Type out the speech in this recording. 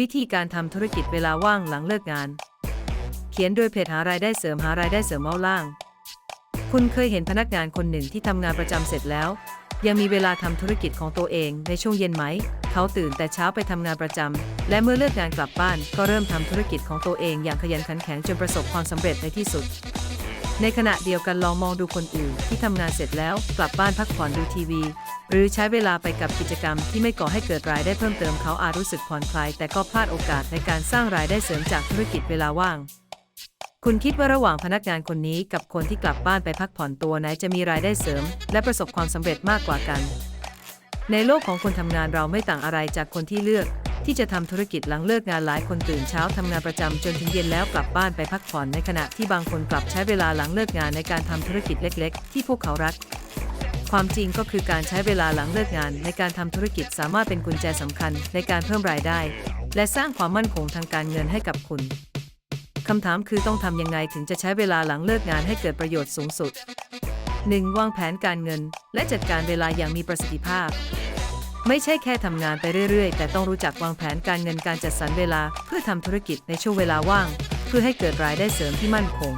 วิธีการทำธุรกิจเวลาว่างหลังเลิกงาน เขียนโดยเพจหารายได้เสริมหารายได้เสริมเอาล่าง คุณเคยเห็นพนักงานคนหนึ่งที่ทำงานประจำเสร็จแล้ว ยังมีเวลาทำธุรกิจของตัวเองในช่วงเย็นไหม เขาตื่นแต่เช้าไปทำงานประจำและเมื่อเลิกงานกลับบ้าน ก็เริ่มทำธุรกิจของตัวเองอย่างขยันขันแข็งจนประสบความสำเร็จในที่สุด ในขณะเดียวกันลองมองดูคนอื่นที่ทำงานเสร็จแล้วกลับบ้านพักผ่อนดูทีวี หรือใช้เวลาไปกับกิจกรรมที่ไม่ก่อให้เกิดรายได้เพิ่มเติมเขาอาจรู้สึกผ่อนคลาย แต่ก็พลาดโอกาสในการสร้างรายได้เสริมจากธุรกิจเวลาว่าง คุณคิดว่าระหว่างพนักงานคนนี้กับคนที่กลับบ้านไปพักผ่อนตัวไหนจะมีรายได้เสริม และประสบความสำเร็จมากกว่ากัน ในโลกของคนทำงานเราไม่ต่างอะไรจากคนที่เลือก ที่จะทำธุรกิจหลังเลิกงานหลายคนตื่นเช้าทำงานประจำจนถึงเย็นแล้วกลับบ้านไปพักผ่อนในขณะที่บางคนกลับใช้เวลาหลังเลิกงานในการทำธุรกิจเล็ก ๆ ที่พวกเขารัก ความจริงก็คือการใช้เวลาหลังเลิกงานในการทำธุรกิจสามารถเป็นกุญแจสำคัญในการเพิ่มรายได้ และสร้างความมั่นคงทางการเงินให้กับคุณคำถามคือต้องทำยังไงถึงจะใช้เวลาหลังเลิกงานให้เกิดประโยชน์สูงสุด 1. วางแผนการเงิน และจัดการเวลาอย่างมีประสิทธิภาพ ไม่ใช่แค่ทำงานไปเรื่อยๆ แต่ต้องรู้จักวางแผนการเงินการจัดสรรเวลา เพื่อทำธุรกิจในช่วงเวลาว่าง เพื่อให้เกิดรายได้เสริมที่มั่นคง